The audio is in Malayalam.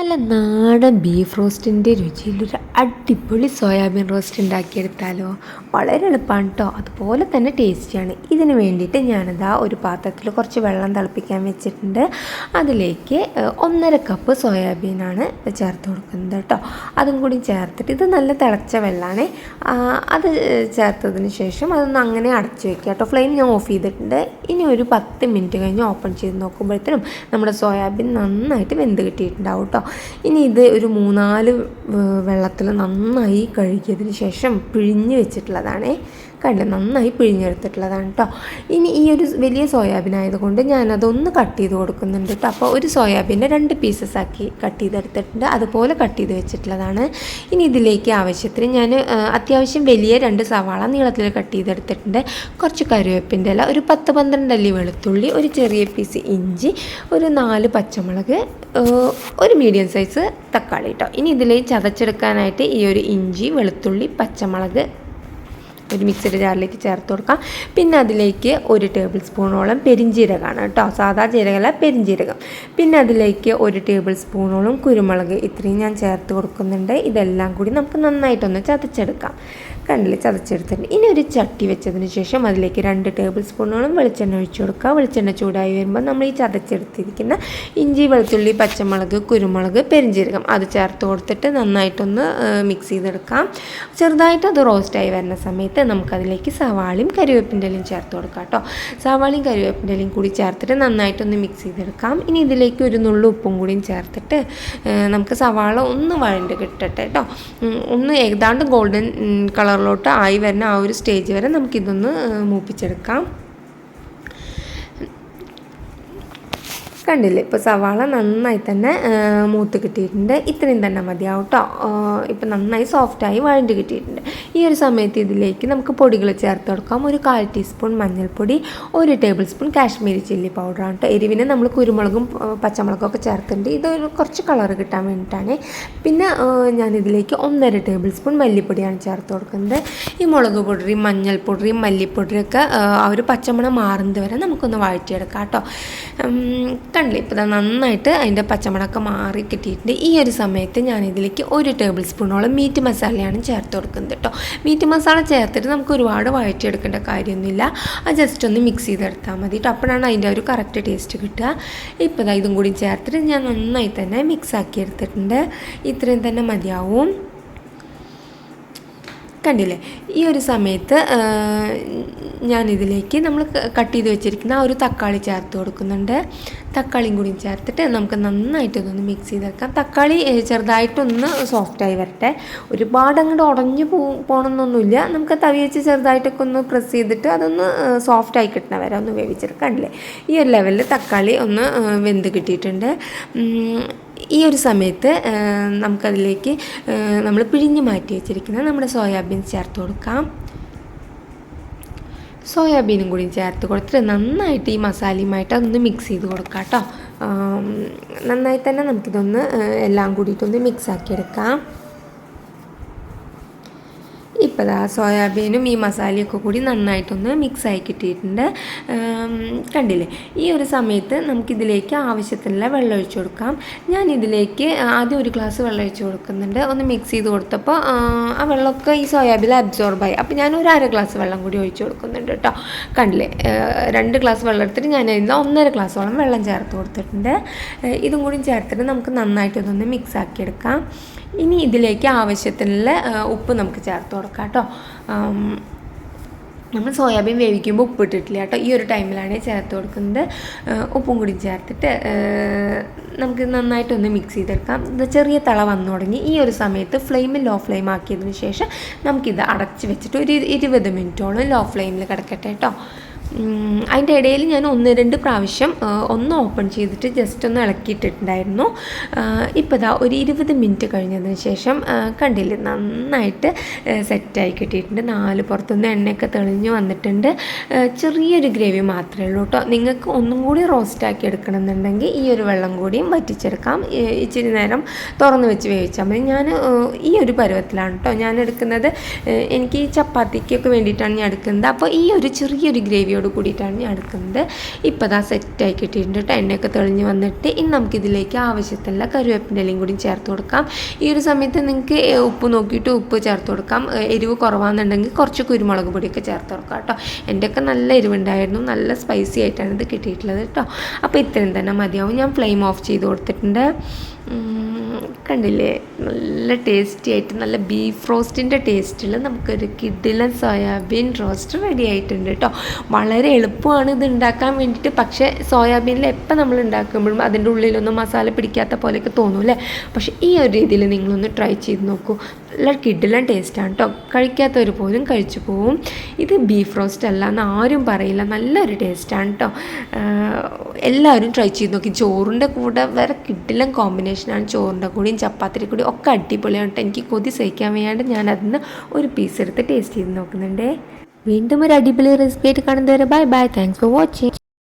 നല്ല നാടൻ ബീഫ് റോസ്റ്റിന്റെ രുചിയിലൊരു അടിപൊളി സോയാബീൻ റോസ്റ്റ് ഉണ്ടാക്കിയെടുത്താലോ? വളരെ എളുപ്പമാണ് കേട്ടോ അതുപോലെ തന്നെ ടേസ്റ്റിയാണ് ഇതിന് വേണ്ടിയിട്ട് ഞാനിതാ ഒരു പാത്രത്തിൽ കുറച്ച് വെള്ളം തിളപ്പിക്കാൻ വെച്ചിട്ടുണ്ട്. അതിലേക്ക് ഒന്നര കപ്പ് സോയാബീനാണ് ചേർത്ത് കൊടുക്കുന്നത് കേട്ടോ അതും കൂടി ചേർത്തിട്ട് ഇത് നല്ല തിളച്ച വെള്ളമാണ് അത് ചേർത്തതിന് ശേഷം അതൊന്ന് അങ്ങനെ അടച്ചു വെക്കുക കേട്ടോ ഫ്ലെയിം ഞാൻ ഓഫ് ചെയ്തിട്ടുണ്ട്. ഇനി ഒരു പത്ത് മിനിറ്റ് കഴിഞ്ഞ് ഓപ്പൺ ചെയ്ത് നോക്കുമ്പോഴത്തേനും നമ്മുടെ സോയാബീൻ നന്നായിട്ട് വെന്ത് കിട്ടിയിട്ടുണ്ടാവും കേട്ടോ ഇനി ഇത് ഒരു മൂന്നാൽ വെള്ളത്തിൽ നന്നായി കഴുകിയതിന് ശേഷം പിഴിഞ്ഞ് വെച്ചിട്ടുള്ളതാണേ. കണ്ടില്ല നന്നായി പിഴിഞ്ഞെടുത്തിട്ടുള്ളതാണ് കേട്ടോ ഇനി ഈ ഒരു വലിയ സോയാബീൻ ആയതുകൊണ്ട് ഞാനതൊന്ന് കട്ട് ചെയ്ത് കൊടുക്കുന്നുണ്ട് കേട്ടോ അപ്പോൾ ഒരു സോയാബീനെ രണ്ട് പീസസ് ആക്കി കട്ട് ചെയ്തെടുത്തിട്ടുണ്ട്. അതുപോലെ കട്ട് ചെയ്ത് വെച്ചിട്ടുള്ളതാണ്. ഇനി ഇതിലേക്ക് ആവശ്യത്തിന് ഞാൻ അത്യാവശ്യം വലിയ രണ്ട് സവാള നീളത്തിൽ കട്ട് ചെയ്തെടുത്തിട്ടുണ്ട്. കുറച്ച് കറിവേപ്പിന്റെ ഇല ഒരു പത്ത് പന്ത്രണ്ട് അല്ലി വെളുത്തുള്ളി ഒരു ചെറിയ പീസ് ഇഞ്ചി ഒരു നാല് പച്ചമുളക് ഒരു മീഡിയം സൈസ് തക്കാളി കേട്ടോ ഇനി ഇതിലേക്ക് ചതച്ചെടുക്കാനായിട്ട് ഈ ഒരു ഇഞ്ചി വെളുത്തുള്ളി പച്ചമുളക് ഒരു മിക്സഡ് ജാറിലേക്ക് ചേർത്ത് കൊടുക്കാം. പിന്നെ അതിലേക്ക് ഒരു ടേബിൾ സ്പൂണോളം പെരിഞ്ജീരകമാണ് കേട്ടോ. സാധാ ജീരകല്ല പെരിഞ്ജീരകം പിന്നെ അതിലേക്ക് ഒരു ടേബിൾ സ്പൂണോളം കുരുമുളക്. ഇത്രയും ഞാൻ ചേർത്ത് കൊടുക്കുന്നുണ്ട്. ഇതെല്ലാം കൂടി നമുക്ക് നന്നായിട്ടൊന്ന് ചതച്ചെടുക്കാം. കണ്ടില്ലേ? ചതച്ചെടുത്തിട്ടുണ്ട്. ഇനി ഒരു ചട്ടി വെച്ചതിന് ശേഷം അതിലേക്ക് രണ്ട് ടേബിൾ സ്പൂണോളം വെളിച്ചെണ്ണ ഒഴിച്ചു കൊടുക്കുക. വെളിച്ചെണ്ണ ചൂടായി വരുമ്പോൾ നമ്മൾ ഈ ചതച്ചെടുത്തിരിക്കുന്ന ഇഞ്ചി വെളുത്തുള്ളി പച്ചമുളക് കുരുമുളക് പെരിഞ്ജീരകം അത് ചേർത്ത് കൊടുത്തിട്ട് നന്നായിട്ടൊന്ന് മിക്സ് ചെയ്തെടുക്കാം. ചെറുതായിട്ട് അത് റോസ്റ്റായി വരുന്ന സമയത്ത് നമുക്കതിലേക്ക് സവാളയും കരിവേപ്പിന്റെ ഇലയും ചേർത്ത് കൊടുക്കാം കേട്ടോ. സവാളയും കരിവേപ്പിന്റെ ഇലയും കൂടി ചേർത്തിട്ട് നന്നായിട്ടൊന്ന് മിക്സ് ചെയ്തെടുക്കാം. ഇനി ഇതിലേക്ക് ഒരു നുള്ളു ഉപ്പും കൂടിയും ചേർത്തിട്ട് നമുക്ക് സവാള ഒന്ന് വഴണ്ട് കിട്ടട്ടെ കേട്ടോ. ഒന്ന് ഏതാണ്ട് ഗോൾഡൻ കളറിലോട്ട് ആയി വരുന്ന ആ ഒരു സ്റ്റേജ് വരെ നമുക്കിതൊന്ന് മൂപ്പിച്ചെടുക്കാം. കണ്ടില്ലേ? ഇപ്പോൾ സവാള നന്നായി തന്നെ മൂത്ത് കിട്ടിയിട്ടുണ്ട്. ഇത്രയും തന്നെ മതിയാവും കേട്ടോ ഇപ്പം നന്നായി സോഫ്റ്റായി വഴണ്ട് കിട്ടിയിട്ടുണ്ട്. ഈ ഒരു സമയത്ത് ഇതിലേക്ക് നമുക്ക് പൊടികൾ ചേർത്ത് കൊടുക്കാം. ഒരു കാൽ ടീസ്പൂൺ മഞ്ഞൾപ്പൊടി ഒരു ടേബിൾ സ്പൂൺ കാശ്മീരി ചില്ലി പൗഡറാണ് കേട്ടോ എരിവിന് നമ്മൾ കുരുമുളകും പച്ചമുളകും ഒക്കെ ചേർത്തിട്ടുണ്ട്. ഇതൊരു കുറച്ച് കളർ കിട്ടാൻ വേണ്ടിയിട്ടാണ് പിന്നെ ഞാനിതിലേക്ക് ഒന്നര ടേബിൾ സ്പൂൺ മല്ലിപ്പൊടിയാണ് ചേർത്ത് കൊടുക്കുന്നത്. ഈ മുളക് പൊടിയും മഞ്ഞൾപ്പൊടിയും മല്ലിപ്പൊടിയൊക്കെ ആ, ഒരു പച്ചമണം മാറുന്നത് വരെ നമുക്കൊന്ന് വഴറ്റിയെടുക്കാം കേട്ടോ കണ്ടില്ലേ? ഇപ്പോൾ നന്നായിട്ട് അതിന്റെ പച്ചമണമൊക്കെ മാറി കിട്ടിയിട്ടുണ്ട്. ഈ ഒരു സമയത്ത് ഞാനിതിലേക്ക് ഒരു ടേബിൾ സ്പൂണോളം മീറ്റ് മസാലയാണ് ചേർത്ത് കൊടുക്കുന്നത് കേട്ടോ മീറ്റ് മസാല ചേർത്തിട്ട് നമുക്ക് ഒരുപാട് വഴറ്റിയെടുക്കേണ്ട കാര്യമൊന്നുമില്ല. ആ ജസ്റ്റ് ഒന്ന് മിക്സ് ചെയ്തെടുത്താൽ മതി കേട്ടോ അപ്പോഴാണ് അതിന്റെ ഒരു കറക്റ്റ് ടേസ്റ്റ് കിട്ടുക. ഇപ്പോൾ ഇതും കൂടി ചേർത്തിട്ട് ഞാൻ നന്നായി തന്നെ മിക്സ് ആക്കി എടുത്തിട്ടുണ്ട്. ഇത്രയും തന്നെ മതിയാവും. കണ്ടില്ലേ? ഈ ഒരു സമയത്ത് ഞാനിതിലേക്ക് നമ്മൾ കട്ട് ചെയ്ത് വെച്ചിരിക്കുന്ന ആ ഒരു തക്കാളി ചേർത്ത് കൊടുക്കുന്നുണ്ട്. തക്കാളിയും കൂടി ചേർത്തിട്ട് നമുക്ക് നന്നായിട്ട് ഇതൊന്ന് മിക്സ് ചെയ്തെടുക്കാം. തക്കാളി ചെറുതായിട്ടൊന്ന് സോഫ്റ്റായി വരട്ടെ. ഒരുപാട് അങ്ങോട്ട് ഉടഞ്ഞു പോ പോകണമെന്നൊന്നുമില്ല നമുക്ക് തവി വെച്ച് ചെറുതായിട്ടൊക്കെ ഒന്ന് പ്രസ് ചെയ്തിട്ട് അതൊന്ന് സോഫ്റ്റായി കിട്ടണ വരെ ഒന്ന് വേവിച്ചെടുക്കാം. കണ്ടില്ലേ? ഈ ഒരു ലെവലിൽ തക്കാളി ഒന്ന് വെന്ത് കിട്ടിയിട്ടുണ്ട്. ഈ ഒരു സമയത്ത് നമുക്കതിലേക്ക് നമ്മൾ പിഴിഞ്ഞ് മാറ്റി വെച്ചിരിക്കുന്ന നമ്മുടെ സോയാബീൻ ചേർത്ത് കൊടുക്കാം. സോയാബീനും കൂടി ചേർത്ത് കൊടുത്തിട്ട് നന്നായിട്ട് ഈ മസാലയുമായിട്ട് അതൊന്ന് മിക്സ് ചെയ്ത് കൊടുക്കാം കേട്ടോ നന്നായി തന്നെ നമുക്കിതൊന്ന് എല്ലാം കൂടിയിട്ടൊന്ന് മിക്സ് ആക്കിയെടുക്കാം. ഇപ്പോൾ ആ സോയാബീനും ഈ മസാലയൊക്കെ കൂടി നന്നായിട്ടൊന്ന് മിക്സ് ആയി കിട്ടിയിട്ടുണ്ട് കണ്ടില്ലേ? ഈ ഒരു സമയത്ത് നമുക്കിതിലേക്ക് ആവശ്യത്തിനുള്ള വെള്ളം ഒഴിച്ചു കൊടുക്കാം. ഞാൻ ഇതിലേക്ക് ആദ്യം ഒരു ഗ്ലാസ് വെള്ളം ഒഴിച്ചു കൊടുക്കുന്നുണ്ട്. ഒന്ന് മിക്സ് ചെയ്ത് കൊടുത്തപ്പോൾ ആ, വെള്ളമൊക്കെ ഈ സോയാബീനിൽ അബ്സോർബായി അപ്പോൾ ഞാൻ ഒരു അര ഗ്ലാസ് വെള്ളം കൂടി ഒഴിച്ചു കൊടുക്കുന്നുണ്ട് കേട്ടോ. കണ്ടില്ലേ? രണ്ട് ഗ്ലാസ് വെള്ളം എടുത്തിട്ട് ഞാൻ അതിൽ ഒന്നര ഗ്ലാസോളം വെള്ളം ചേർത്ത് കൊടുത്തിട്ടുണ്ട്. ഇതും കൂടി ചേർത്തിട്ട് നമുക്ക് നന്നായിട്ടൊന്ന് മിക്സ് ആക്കിയെടുക്കാം ഇനി ഇതിലേക്ക് ആവശ്യത്തിനുള്ള ഉപ്പ് നമുക്ക് ചേർത്ത് കൊടുക്കാം കേട്ടോ. നമ്മൾ സോയാബീൻ വേവിക്കുമ്പോൾ ഉപ്പ് ഇട്ടിട്ടില്ല കേട്ടോ. ഈ ഒരു ടൈമിലാണ് ചേർത്ത് കൊടുക്കുന്നത്. ഉപ്പും കൂടി ചേർത്തിട്ട് നമുക്ക് നന്നായിട്ടൊന്ന് മിക്സ് ചെയ്തെടുക്കാം. ചെറിയ തള വന്നു തുടങ്ങി. ഈ ഒരു സമയത്ത് ഫ്ലെയിം ലോ ഫ്ലെയിം ആക്കിയതിന് ശേഷം നമുക്കിത് അടച്ച് വെച്ചിട്ട് ഒരു ഇരുപത് മിനിറ്റോളം ലോ ഫ്ലെയിമിൽ കിടക്കട്ടെ കേട്ടോ. അതിന്റെ ഇടയിൽ ഞാൻ ഒന്ന് രണ്ട് പ്രാവശ്യം ഒന്ന് ഓപ്പൺ ചെയ്തിട്ട് ജസ്റ്റ് ഒന്ന് ഇളക്കിയിട്ടിട്ടുണ്ടായിരുന്നു. ഇപ്പോൾ ദാ ഒരു ഇരുപത് മിനിറ്റ് കഴിഞ്ഞതിന് ശേഷം കണ്ടില്ല നന്നായിട്ട് സെറ്റായി കിട്ടിയിട്ടുണ്ട്. നാല് പുറത്തുനിന്ന് എണ്ണയൊക്കെ തെളിഞ്ഞ് വന്നിട്ടുണ്ട്. ചെറിയൊരു ഗ്രേവി മാത്രമേ ഉള്ളൂ കേട്ടോ. നിങ്ങൾക്ക് ഒന്നും കൂടി റോസ്റ്റാക്കി എടുക്കണമെന്നുണ്ടെങ്കിൽ ഈ ഒരു വെള്ളം കൂടിയും വറ്റിച്ചെടുക്കാം. ഇച്ചിരി നേരം തുറന്ന് വെച്ച് വേവിച്ചാൽ മതി. ഞാൻ ഈ ഒരു പരുവത്തിലാണ് കേട്ടോ ഞാൻ എടുക്കുന്നത്. എനിക്ക് ചപ്പാത്തിക്കൊക്കെ വേണ്ടിയിട്ടാണ് ഞാൻ എടുക്കുന്നത്. അപ്പോൾ ഈ ഒരു ചെറിയൊരു ഗ്രേവിയോട് ചൂടോട് കൂടിയിട്ടാണ് ഞാൻ എടുക്കുന്നത്. ഇപ്പോൾ അതാ സെറ്റായി കിട്ടിയിട്ടുണ്ട് കേട്ടോ എണ്ണയൊക്കെ തെളിഞ്ഞ് വന്നിട്ട് ഇനി നമുക്കിതിലേക്ക് ആവശ്യത്തിനുള്ള കരുവേപ്പിന്റെ ഇലയും കൂടി ചേർത്ത് കൊടുക്കാം. ഈ ഒരു സമയത്ത് നിങ്ങൾക്ക് ഉപ്പ് നോക്കിയിട്ട് ഉപ്പ് ചേർത്ത് കൊടുക്കാം. എരിവ് കുറവാണെന്നുണ്ടെങ്കിൽ കുറച്ച് കുരുമുളക് പൊടിയൊക്കെ ചേർത്ത് കൊടുക്കാം കേട്ടോ എന്റെയൊക്കെ നല്ല എരിവുണ്ടായിരുന്നു. നല്ല സ്പൈസി ആയിട്ടാണ് ഇത് കിട്ടിയിട്ടുള്ളത് കേട്ടോ അപ്പോൾ ഇത്രയും തന്നെ മതിയാവും. ഞാൻ ഫ്ലെയിം ഓഫ് ചെയ്ത് കൊടുത്തിട്ടുണ്ട്. കണ്ടില്ലേ? നല്ല ടേസ്റ്റി ആയിട്ട് നല്ല ബീഫ് റോസ്റ്റിന്റെ ടേസ്റ്റിൽ നമുക്കൊരു കിഡിലൻ സോയാബീൻ റോസ്റ്റ് റെഡി ആയിട്ടുണ്ട് കേട്ടോ വളരെ എളുപ്പമാണ് ഇത് ഉണ്ടാക്കാൻ വേണ്ടിയിട്ട്. പക്ഷേ സോയാബീനിൽ എപ്പോൾ നമ്മൾ ഉണ്ടാക്കുമ്പോഴും അതിന്റെ ഉള്ളിലൊന്നും മസാല പിടിക്കാത്ത പോലെയൊക്കെ അല്ലേ? പക്ഷേ ഈ ഒരു രീതിയിൽ നിങ്ങളൊന്ന് ട്രൈ ചെയ്ത് നോക്കൂ. നല്ല കിഡിലൻ ടേസ്റ്റാണ് കേട്ടോ കഴിക്കാത്തവർ പോലും കഴിച്ചു പോവും. ഇത് ബീഫ് റോസ്റ്റ് അല്ല എന്ന് ആരും പറയില്ല. നല്ലൊരു ടേസ്റ്റാണ് കേട്ടോ എല്ലാവരും ട്രൈ ചെയ്ത് നോക്കി. ചോറിന്റെ കൂടെ വേറെ കിഡിലൻ കോമ്പിനേഷനാണ് ചോറിന്റെ കൂടെയും ചപ്പാത്തിയുടെ കൂടി ഒക്കെ അടിപൊളിയാണ് എനിക്ക് കൊതി സഹിക്കാൻ വയ്യാണ്ട് ഞാൻ അതിന് ഒരു പീസ് എടുത്ത് ടേസ്റ്റ് ചെയ്ത് നോക്കുന്നുണ്ടേ. വീണ്ടും ഒരു അടിപൊളി റെസിപ്പി ആയിട്ട് കാണുന്നവരെ bye bye thanks for watching